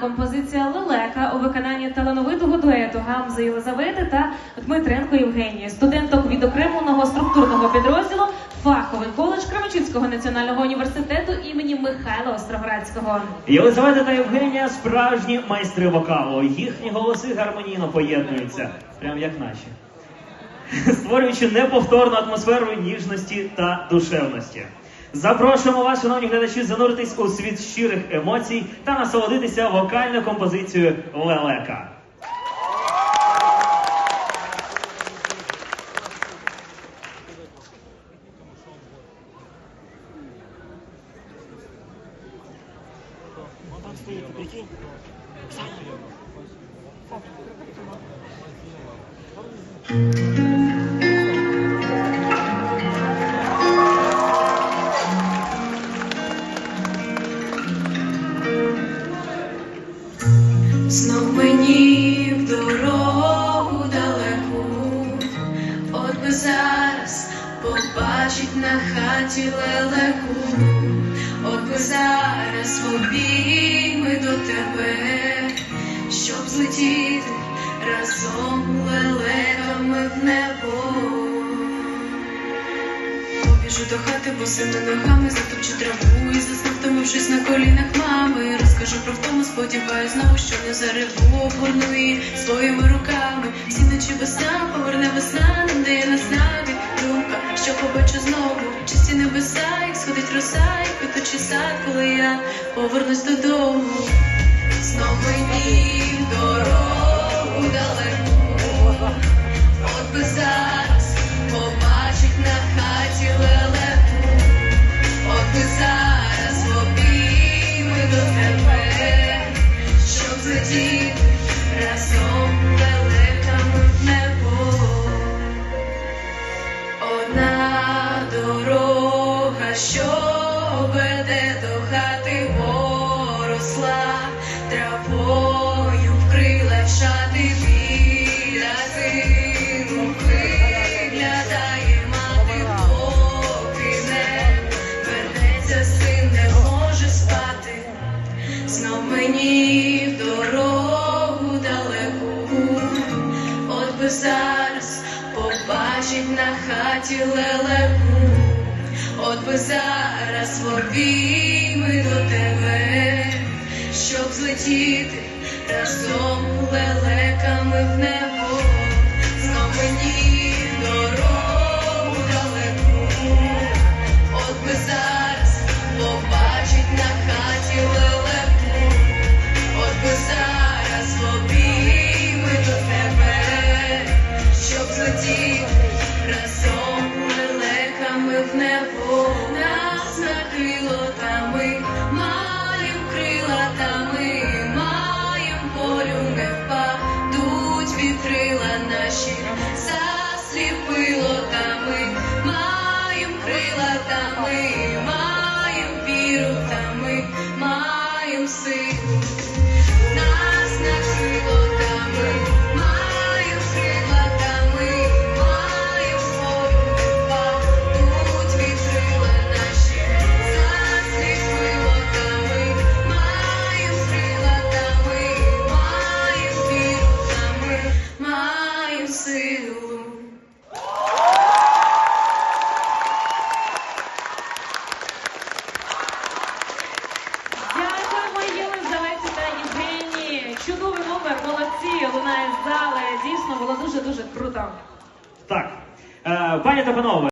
композиція Лелека у виконанні талановитого дуету Гамзи Єлизавети та Дмитренко Євгенії, студенток відокремленого структурного підрозділу фаховий коледж Кременчуцького національного університету імені Михайла Остроградського. Єлизавета та Євгенія справжні майстри вокалу. Їхні голоси гармонійно поєднуються, прям як наші. Створюючи неповторну атмосферу ніжності та душевності. Запрошуємо вас, шановні глядачі, зануритись у світ щирих емоцій та насолодитися вокальною композицією Лелека. Он там на хаті лелеку, от би зараз обійми до тебе, щоб злетіти разом лелеками в небо. Побіжу до хати босими ногами, затопчу траву і засну, втомившись на колінах мами. Розкажу про втому, сподіваюсь знову, що не зареву, обгорну її своїми руками. Всі ночі весна, поверне весна, нам дає наснаві. Думка, що побачу знову, чисті небеса, як сходить роса, як квітучий сад, коли я повернусь додому. Знов мені дорогу далеко. Веде до хати, поросла травою вкрила шати біля сину виглядає мати, поки не вернеться син, не може спати. Знов мені дорогу далеку, от би зараз побачить на хаті лелеку, от би зараз в обійми до тебе, щоб злетіти разом лелеками в небо, молодці, лунає з зали. Дійсно було дуже дуже круто. Так, е, пані та панове.